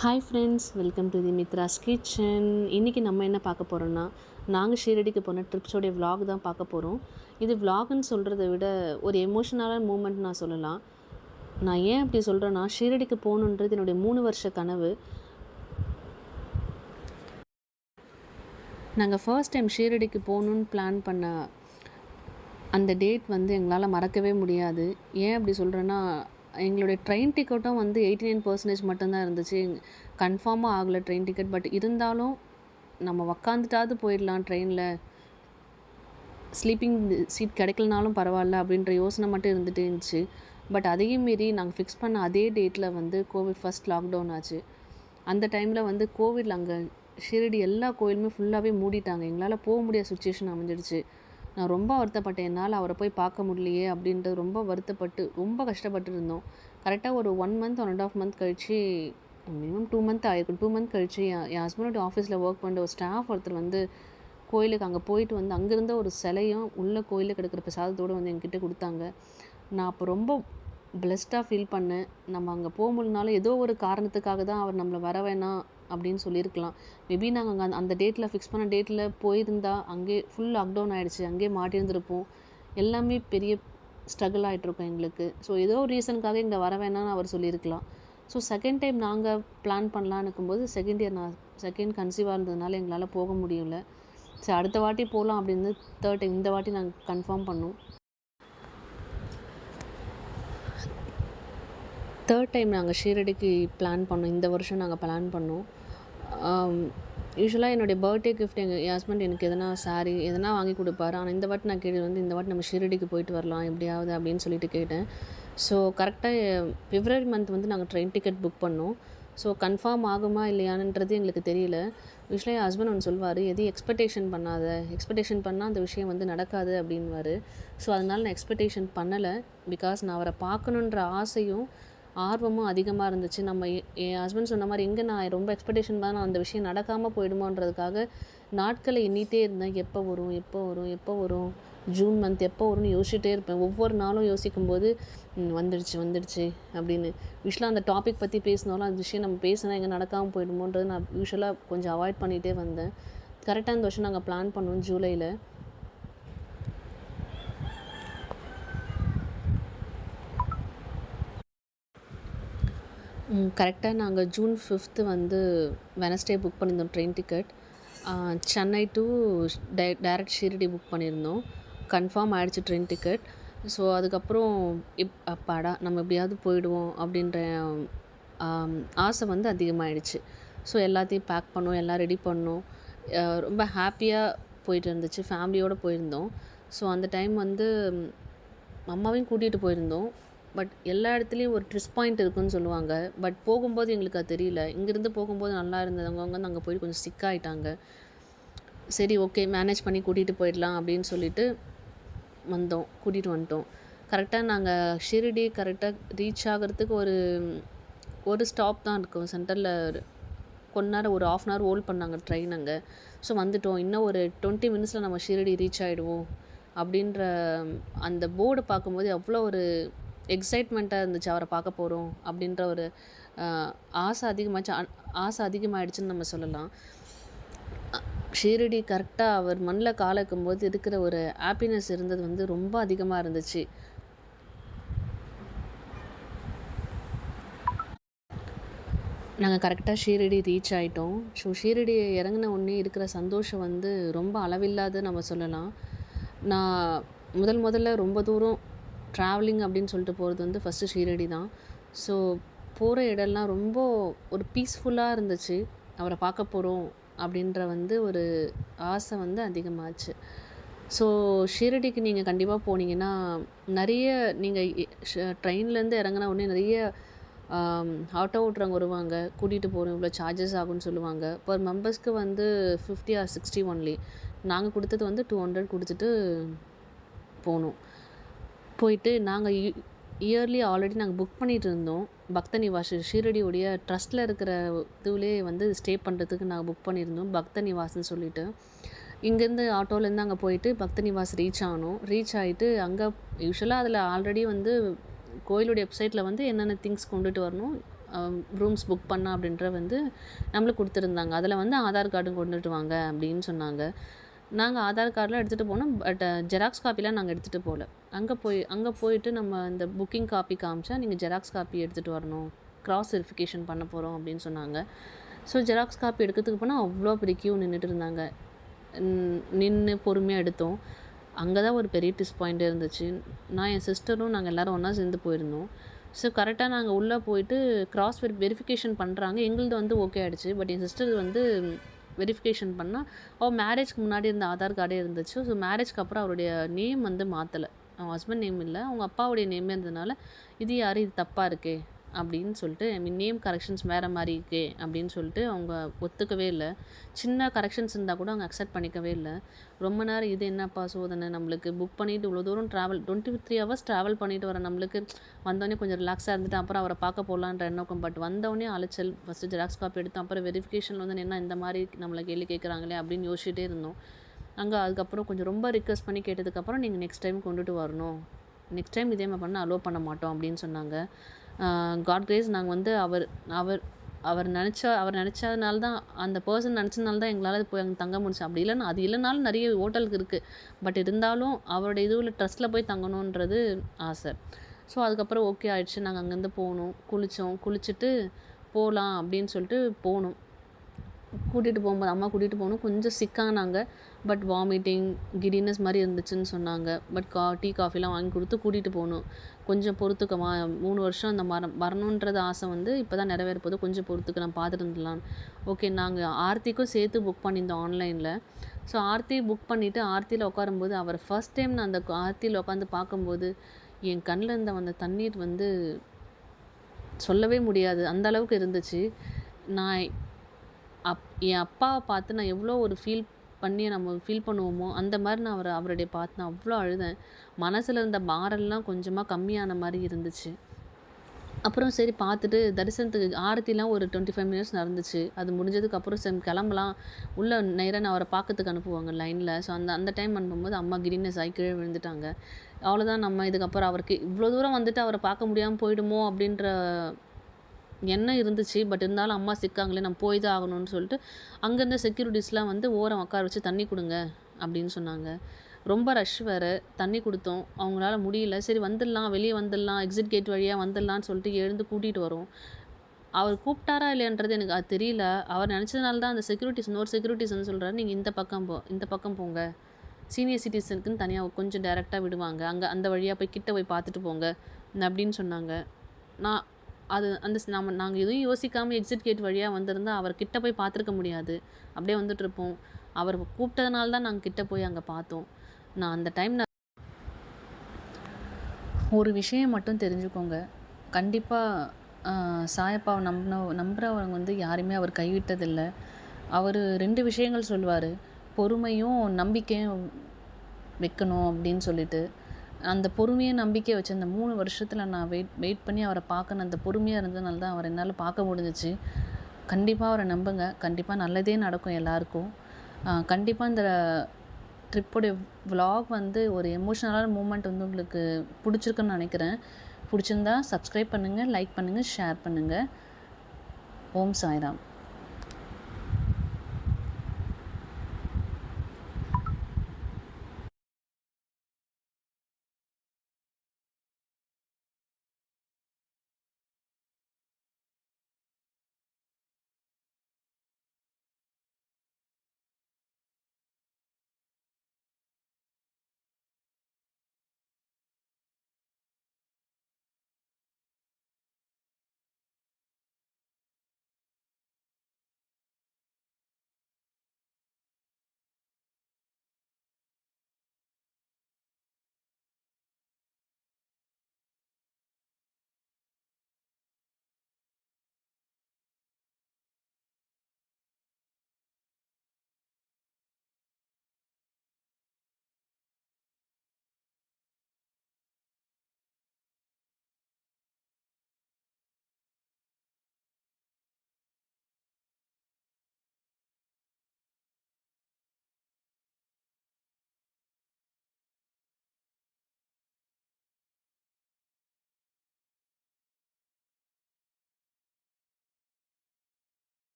Hi friends welcome to the Mithra's kitchen இன்றைக்கி நம்ம என்ன பார்க்க போகிறோன்னா நாங்கள் ஷீரடிக்கு போன ட்ரிப்ஸோடைய vlog தான் பார்க்க போகிறோம் இது vlogன்னு சொல்கிறத விட ஒரு எமோஷனலான மூமெண்ட் நான் சொல்லலாம். நான் ஏன் அப்படி சொல்கிறேன்னா ஷீரடிக்கு போகணுன்றது என்னுடைய மூணு வருஷ கனவு. நாங்கள் ஃபர்ஸ்ட் டைம் ஷீரடிக்கு போகணுன்னு பிளான் பண்ண அந்த டேட் வந்து எங்களால் மறக்கவே முடியாது. ஏன் அப்படி சொல்கிறேன்னா எங்களுடைய ட்ரெயின் டிக்கெட்டும் வந்து எயிட்டி நைன் பர்சன்டேஜ் மட்டும்தான் இருந்துச்சு. கன்ஃபார்மாக ஆகலை ட்ரெயின் டிக்கெட் பட் இருந்தாலும் நம்ம உக்காந்துட்டாவது போயிடலாம் ட்ரெயினில் ஸ்லீப்பிங் சீட் கிடைக்கலனாலும் பரவாயில்ல அப்படின்ற யோசனை மட்டும் இருந்துகிட்டே இருந்துச்சு. பட் அதையும் மீறி நாங்கள் ஃபிக்ஸ் பண்ண அதே டேட்டில் வந்து கோவிட் ஃபஸ்ட் லாக்டவுன் ஆச்சு. அந்த டைமில் வந்து கோவிடில் அங்கே ஷிரடி எல்லா கோயிலுமே ஃபுல்லாகவே மூடிட்டாங்க. எங்களால் போக முடியாத சுச்சுவேஷன் அமைஞ்சிடுச்சு. நான் ரொம்ப வருத்தப்பட்டேன். என்னால் அவரை போய் பார்க்க முடியலையே அப்படின்றது ரொம்ப வருத்தப்பட்டு ரொம்ப கஷ்டப்பட்டு இருந்தோம் கரெக்டாக ஒரு one month one and half month கழித்து மினிமம் டூ மந்த் ஆயிருக்கும் டூ மந்த் கழித்து என் என் ஹஸ்பண்டோட ஆஃபீஸில் ஒர்க் பண்ணுற ஒரு ஸ்டாஃப் ஒருத்தர் வந்து கோயிலுக்கு அங்கே போயிட்டு வந்து அங்கேருந்த ஒரு சிலையும் உள்ள கோயிலில் கிடக்கிற பிரசாதத்தோடு வந்து என்கிட்ட கொடுத்தாங்க. நான் அப்போ ரொம்ப பிளஸ்டாக ஃபீல் பண்ணேன். நம்ம அங்கே போக முடியலனாலும் ஏதோ ஒரு காரணத்துக்காக தான் அவர் நம்மளை வர வேணாம் அப்படின்னு சொல்லியிருக்கலாம். மேபி நாங்கள் அங்கே அந்த டேட்டில் ஃபிக்ஸ் பண்ண டேட்டில் போயிருந்தா அங்கே ஃபுல் லாக்டவுன் ஆகிடுச்சு அங்கேயே மாட்டியிருந்திருப்போம். எல்லாமே பெரிய ஸ்ட்ரகிள் ஆகிட்ருக்கோம் எங்களுக்கு. ஸோ ஏதோ ஒரு ரீசனுக்காக இங்கே வர வேணாம்னு அவர் சொல்லியிருக்கலாம். ஸோ செகண்ட் டைம் நாங்கள் பிளான் பண்ணலான்னு இருக்கும்போது செகண்ட் இயர் நான் செகண்ட் கன்சீவாக இருந்ததுனால எங்களால் போக முடியல. சரி அடுத்த வாட்டி போகலாம் அப்படின்னு தேர்ட் டைம் இந்த வாட்டி நாங்கள் கன்ஃபார்ம் பண்ணோம். தேர்ட் டைம் நாங்கள் ஷீரடிக்கு பிளான் பண்ணோம். இந்த வருஷம் நாங்கள் பிளான் பண்ணோம். Um, யூஸ்வலாக என்னுடைய பர்த்டே கிஃப்ட் எங்கள் என் ஹஸ்பண்ட் எனக்கு எதனா சாரீ எதனா வாங்கி கொடுப்பாரு. ஆனால் இந்த வாட்டி நான் கேட்டது வந்து இந்த வாட்டி நம்ம ஷிரடிக்கு போயிட்டு வரலாம் எப்படியாவது அப்படின்னு சொல்லிட்டு கேட்டேன். ஸோ கரெக்டாக பிப்ரவரி மந்த் வந்து நாங்கள் ட்ரெயின் டிக்கெட் புக் பண்ணோம். ஸோ கன்ஃபார்ம் ஆகுமா இல்லையான்றது எங்களுக்கு தெரியல. யூஸ்வலாக என் ஹஸ்பண்ட் ஒன்று சொல்வார் எதையும் எக்ஸ்பெக்டேஷன் பண்ணாத? எக்ஸ்பெக்டேஷன் பண்ணால் அந்த விஷயம் வந்து நடக்காது அப்படின்வார் ஸோ அதனால் நான் எக்ஸ்பெக்டேஷன் பண்ணலை. பிகாஸ் நான் அவரை பார்க்கணுன்ற ஆசையும் ஆர்வமும் அதிகமாக இருந்துச்சு. நம்ம எ- என் ஹஸ்பண்ட் சொன்ன மாதிரி எங்கே நான் ரொம்ப எக்ஸ்பெக்டேஷன் தான் அந்த விஷயம் நடக்காமல் போயிடுமோன்றதுக்காக நாட்களை எண்ணிட்டே இருந்தேன். எப்போ வரும் எப்போ வரும் எப்போ வரும்? ஜூன் மந்த் எப்போ வரும்னு யோசிச்சுட்டே இருப்பேன். ஒவ்வொரு நாளும் யோசிக்கும்போது வந்துடுச்சு வந்துடுச்சு அப்படின்னு. யூஸ்வலாக அந்த டாபிக் பற்றி பேசினாலும் அந்த விஷயம் நம்ம பேசினா எங்கே நடக்காமல் போயிடுமோன்றது நான் யூஸ்வலாக கொஞ்சம் அவாய்ட் பண்ணிகிட்டே வந்தேன். கரெக்டாக இந்த வருஷம் நாங்கள் பிளான் பண்ணோம் ஜூலையில் கரெக்டாக நாங்கள் ஜூன் ஃபிஃப்த்து வந்து வெனஸ்டே புக் பண்ணியிருந்தோம் ட்ரெயின் டிக்கெட் சென்னை டு டை டைரக்ட் ஷீரடி புக் பண்ணியிருந்தோம். கன்ஃபார்ம் ஆகிடுச்சு ட்ரெயின் டிக்கெட் ஸோ அதுக்கப்புறம் இப் அப்பாடா நம்ம எப்படியாவது போயிடுவோம் அப்படின்ற ஆசை வந்து அதிகமாகிடுச்சு ஸோ எல்லாத்தையும் பேக் பண்ணோம் எல்லாம் ரெடி பண்ணோம். ரொம்ப ஹாப்பியாக போயிட்டு இருந்துச்சு ஃபேமிலியோடு போயிருந்தோம். ஸோ அந்த டைம் வந்து அம்மாவையும் கூட்டிகிட்டு போயிருந்தோம். பட் எல்லா இடத்துலையும் ஒரு ட்ரிஸ் பாயிண்ட் இருக்குன்னு சொல்லுவாங்க. பட் போகும்போது எங்களுக்கு அது தெரியல. இங்கேருந்து போகும்போது நல்லா இருந்தவங்க வந்து அங்கே போய் கொஞ்சம் ஸ்டிக் ஆகிட்டாங்க சரி ஓகே மேனேஜ் பண்ணி கூட்டிகிட்டு போயிடலாம் அப்படின்னு சொல்லிட்டு வந்தோம். கூட்டிகிட்டு வந்துட்டோம். கரெக்டாக நாங்கள் ஷிரிடி கரெக்டாக ரீச் ஆகிறதுக்கு ஒரு ஒரு ஸ்டாப் தான் இருக்கும். சென்டரில் கொஞ்ச நேரம் ஒரு ஆஃப் அன் ஹவர் ஹோல்ட் பண்ணாங்க ட்ரெயின் அங்கே. ஸோ வந்துட்டோம். இன்னும் ஒரு டுவெண்ட்டி மினிட்ஸில் நம்ம ஷிரடி ரீச் ஆகிடுவோம் அப்படின்ற அந்த போர்டு பார்க்கும்போது அவ்வளோ ஒரு எக்ஸைட்மெண்ட்டாக இருந்துச்சு அவரை பார்க்க போகிறோம் அப்படின்ற ஒரு ஆசை அதிகமாச்சு. ஆசை அதிகமாகிடுச்சுன்னு நம்ம சொல்லலாம். ஷீரடி கரெக்டாக அவர் மண்ணில் கால வைக்கும்போது இருக்கிற ஒரு ஹாப்பினஸ் இருந்தது வந்து ரொம்ப அதிகமாக இருந்துச்சு. நாங்கள் கரெக்டாக ஷீரடி ரீச் ஆகிட்டோம் ஸோ ஷீரடி இறங்கின உடனே இருக்கிற சந்தோஷம் வந்து ரொம்ப அளவில்லாத நம்ம சொல்லலாம். நான் முதல் முதல்ல ரொம்ப தூரம் ட்ராவலிங் அப்படின்னு சொல்லிட்டு போகிறது வந்து ஃபஸ்ட்டு ஷீரடி தான். ஸோ போகிற இடம்லாம் ரொம்ப ஒரு பீஸ்ஃபுல்லாக இருந்துச்சு. அவரை பார்க்க போகிறோம் அப்படின்ற வந்து ஒரு ஆசை வந்து அதிகமாச்சு. ஸோ ஷீரடிக்கு நீங்கள் கண்டிப்பாக போனீங்கன்னா நிறைய நீங்கள் ட்ரெயின்லேருந்து இறங்கின உடனே நிறைய ஆட்டோ ஓட்டுறவங்க வருவாங்க. கூட்டிகிட்டு போகிறோம் இவ்வளோ சார்ஜஸ் ஆகும்னு சொல்லுவாங்க. பர் மெம்பர்ஸ்க்கு வந்து ஃபிஃப்டி ஆர் சிக்ஸ்டி ஒன்லி நாங்கள் கொடுத்தது வந்து டூ ஹண்ட்ரட் கொடுத்துட்டு போனோம். போயிட்டு நாங்கள் இயர்லி ஆல்ரெடி நாங்கள் புக் பண்ணிட்டு இருந்தோம். பக்த நிவாஸ் ஷீரடியுடைய ட்ரஸ்ட்டில் இருக்கிற இதுவிலே வந்து ஸ்டே பண்ணுறதுக்கு நாங்கள் புக் பண்ணியிருந்தோம் பக்த நிவாஸ்ன்னு சொல்லிட்டு. இங்கேருந்து ஆட்டோலேருந்து அங்கே போயிட்டு பக்த நிவாஸ் ரீச் ஆனோம். ரீச் ஆகிட்டு அங்கே யூஸ்வலாக அதில் ஆல்ரெடி வந்து கோயிலுடைய வெப்சைட்டில் வந்து என்னென்ன திங்ஸ் கொண்டுட்டு வரணும் ரூம்ஸ் புக் பண்ண அப்படின்ற வந்து நம்மளுக்கு கொடுத்துருந்தாங்க. அதில் வந்து ஆதார் கார்டும் கொண்டுட்டு வாங்க அப்படின்னு சொன்னாங்க. நாங்கள் ஆதார் கார்டெலாம் எடுத்துகிட்டு போனோம். பட் ஜெராக்ஸ் காப்பிலாம் நாங்கள் எடுத்துகிட்டு போகல அங்கே போய் அங்கே போயிட்டு நம்ம இந்த புக்கிங் காப்பி காமிச்சா நீங்கள் ஜெராக்ஸ் காப்பி எடுத்துகிட்டு வரணும். கிராஸ் வெரிஃபிகேஷன் பண்ண போகிறோம் அப்படின்னு சொன்னாங்க. ஸோ ஜெராக்ஸ் காப்பி எடுக்கிறதுக்கு போனால் அவ்வளோ பெரிய கியூ நின்றுட்டு இருந்தாங்க. நின்று பொறுமையாக எடுத்தோம். அங்கே தான் ஒரு பெரிய டிஸ்பாயிண்ட்டு இருந்துச்சு. நான் என் சிஸ்டரும் நாங்கள் எல்லோரும் ஒன்றா சேர்ந்து போயிருந்தோம். ஸோ கரெக்டாக நாங்கள் உள்ளே போயிட்டு கிராஸ் வெரி வெரிஃபிகேஷன் பண்ணுறாங்க எங்களது வந்து ஓகே ஆகிடுச்சு பட் என் சிஸ்டர் வந்து வெரிஃபிகேஷன் பண்ணால் அவள் மேரேஜ்க்கு முன்னாடி இருந்த ஆதார் கார்டே இருந்துச்சு. ஸோ மேரேஜ்க்கு அப்புறம் அவருடைய நேம் வந்து மாற்றலை அவன் ஹஸ்பண்ட் நேம் இல்லை. அவங்க அப்பாவுடைய நேமே இருந்ததுனால இது யார்? இது தப்பாக இருக்கே. அப்படின்னு சொல்லிட்டு ஐ மீன் நேம் கரெக்ஷன்ஸ் வேறு மாதிரி இருக்கே அப்படின்னு சொல்லிட்டு அவங்க ஒத்துக்கவே இல்லை. சின்ன கரெக்ஷன்ஸ் இருந்தால் கூட அவங்க அக்செப்ட் பண்ணிக்கவே இல்லை. ரொம்ப நேரம் இது என்னப்பா சோதனை நம்மளுக்கு? புக் பண்ணிவிட்டு இவ்வளோ தூரம் travel twenty three hours travel பண்ணிட்டு வர நம்மளுக்கு வந்தோடனே கொஞ்சம் ரிலாக்ஸாக இருந்துட்டு அப்புறம் அவரை பார்க்க போகலான்ற எண்ணம் பட் வந்தோடனே அலைச்சல் ஃபஸ்ட்டு ஜெராக்ஸ் காப்பி எடுத்தோம் அப்புறம் வெரிஃபிகேஷன் வந்து என்ன இந்த மாதிரி நம்மளை கேள்வி கேட்குறாங்களே அப்படின்னு யோசிச்சுட்டே இருந்தோம். அங்கே அதுக்கப்புறம் கொஞ்சம் ரொம்ப ரிக்வஸ்ட் பண்ணி கேட்டதுக்கப்புறம் நீங்கள் நெக்ஸ்ட் டைம் கொண்டுட்டு வரணும். நெக்ஸ்ட் டைம் இதே மாதிரி பண்ணால் அலோவ் பண்ண மாட்டோம் அப்படின்னு சொன்னாங்க. காட் கிரேஸ் நாங்கள் வந்து அவர் அவர் அவர் நினச்சா அவர் நினச்சதுனால தான் அந்த பர்சன் நினச்சதுனால தான் எங்களால் போய் அங்கே தங்க முடிச்சு அப்படி இல்லைன்னா அது இல்லைனாலும் நிறைய ஹோட்டலுக்கு இருக்குது பட் இருந்தாலும் அவருடைய இதுவில் ட்ரஸ்ட்டில் போய் தங்கணுன்றது ஆசை. ஸோ அதுக்கப்புறம் ஓகே ஆயிடுச்சு. நாங்கள் அங்கேருந்து போனோம். குளித்தோம் குளிச்சுட்டு போகலாம் அப்படின்னு சொல்லிட்டு போனோம். கூட்டிகிட்டு போகும்போது அம்மா கூட்டிகிட்டு போகணும். கொஞ்சம் சிக்கானாங்க. பட் வாமிட்டிங் கிடினஸ் மாதிரி இருந்துச்சுன்னு சொன்னாங்க. பட் கா டீ காஃபிலாம் வாங்கி கொடுத்து கூட்டிகிட்டு போகணும். கொஞ்சம் பொறுத்துக்கமா மூணு வருஷம் அந்த மரம் வரணுன்றது ஆசை வந்து இப்போ தான் நிறைவேற போது கொஞ்சம் பொறுத்துக்க நான் பார்த்துட்டு ஓகே நாங்கள் ஆர்த்திக்கும் சேர்த்து புக் பண்ணியிருந்தோம் ஆன்லைனில் ஸோ ஆர்த்தி புக் பண்ணிவிட்டு ஆர்த்தியில் உட்காரும்போது அவர் ஃபஸ்ட் டைம் நான் அந்த ஆர்த்தியில் உட்காந்து பார்க்கும்போது என் கண்ணில் இருந்த அந்த தண்ணீர் வந்து சொல்லவே முடியாது. அந்த அளவுக்கு இருந்துச்சு. நான் அப் என் அப்பாவை பார்த்து நான் எவ்வளோ ஒரு ஃபீல் பண்ணி நம்ம ஃபீல் பண்ணுவோமோ அந்த மாதிரி நான் அவரை அவருடைய பார்த்து நான் அவ்வளோ அழுதேன். மனசில் இருந்த பாரெல்லாம் கொஞ்சமாக கம்மியான மாதிரி இருந்துச்சு. அப்புறம் சரி பார்த்துட்டு தரிசனத்துக்கு ஆரத்திலாம் ஒரு டுவெண்ட்டி ஃபைவ் மினிட்ஸ் நடந்துச்சு. அது முடிஞ்சதுக்கப்புறம் சரி கிளம்பலாம். உள்ளே நேராக நான் அவரை பார்க்கறதுக்கு அனுப்புவாங்க லைனில் ஸோ அந்த அந்த டைம் அனுப்பும்போது அம்மா கிரீனஸ் ஆகி கீழே விழுந்துட்டாங்க. அவ்வளோதான் நம்ம இதுக்கப்புறம் அவருக்கு இவ்வளோ தூரம் வந்துட்டு அவரை பார்க்க முடியாமல் போயிடுமோ அப்படின்ற எண்ணம் இருந்துச்சு? பட் இருந்தாலும் அம்மா சிக்காங்களே நம்ம போய் தான் ஆகணும்னு சொல்லிட்டு அங்கேருந்த செக்யூரிட்டிஸ்லாம் வந்து ஓரம் உட்கார வச்சு தண்ணி கொடுங்க அப்படின்னு சொன்னாங்க. ரொம்ப ரஷ் வேறு. தண்ணி கொடுத்தோம். அவங்களால முடியல. சரி வந்துடலாம். வெளியே வந்துடலாம். எக்ஸிட் கேட் வழியாக வந்துடலான்னு சொல்லிட்டு எழுந்து கூட்டிகிட்டு வரோம். அவர் கூப்பிட்டாரா இல்லையன்றது எனக்கு அது தெரியல. அவர் நினச்சதுனால தான் அந்த செக்யூரிட்டிஸ் இன்னொரு செக்யூரிட்டிஸ் வந்து சொல்கிறாரு நீங்கள் இந்த பக்கம் போ இந்த பக்கம் போங்க. சீனியர் சிட்டிசனுக்குன்னு தனியாக கொஞ்சம் டேரெக்டாக விடுவாங்க. அங்கே அந்த வழியாக போய் கிட்ட போய் பார்த்துட்டு போங்க. அப்படின்னு சொன்னாங்க. நான் அது அந்த நம்ம நாங்கள் எதுவும் யோசிக்காமல் எக்ஸிட் கேட் வழியாக வந்திருந்தா அவர் கிட்ட போய் பார்த்துருக்க முடியாது. அப்படியே வந்துட்டுருப்போம். அவர் கூப்பிட்டதுனால தான் நாங்கள் கிட்ட போய் அங்கே பார்த்தோம். நான் அந்த டைம் நான் ஒரு விஷயம் மட்டும் தெரிஞ்சுக்கோங்க. கண்டிப்பாக சாயப்பாவை நம்பின நம்புகிறவங்க வந்து யாருமே அவர் கைவிட்டதில்லை. அவர் ரெண்டு விஷயங்கள் சொல்லுவார். பொறுமையும் நம்பிக்கையும் வைக்கணும் அப்படின்னு சொல்லிட்டு. அந்த பொறுமையை நம்பிக்கை வச்சு அந்த மூணு வருஷத்தில் நான் வெயிட் வெயிட் பண்ணி அவரை பார்க்கணும். அந்த பொறுமையாக இருந்ததுனால தான் அவரை என்னால் பார்க்க முடிஞ்சிச்சு. கண்டிப்பாக அவரை நம்புங்க. கண்டிப்பாக நல்லதே நடக்கும் எல்லாருக்கும். கண்டிப்பாக இந்த ட்ரிப்போடைய விலாக் வந்து ஒரு எமோஷ்னலான மூமெண்ட் வந்து உங்களுக்கு பிடிச்சிருக்குன்னு நினைக்கிறேன். பிடிச்சிருந்தா சப்ஸ்கிரைப் பண்ணுங்கள் லைக் பண்ணுங்கள் ஷேர் பண்ணுங்கள் ஓம் சாய்ராம்.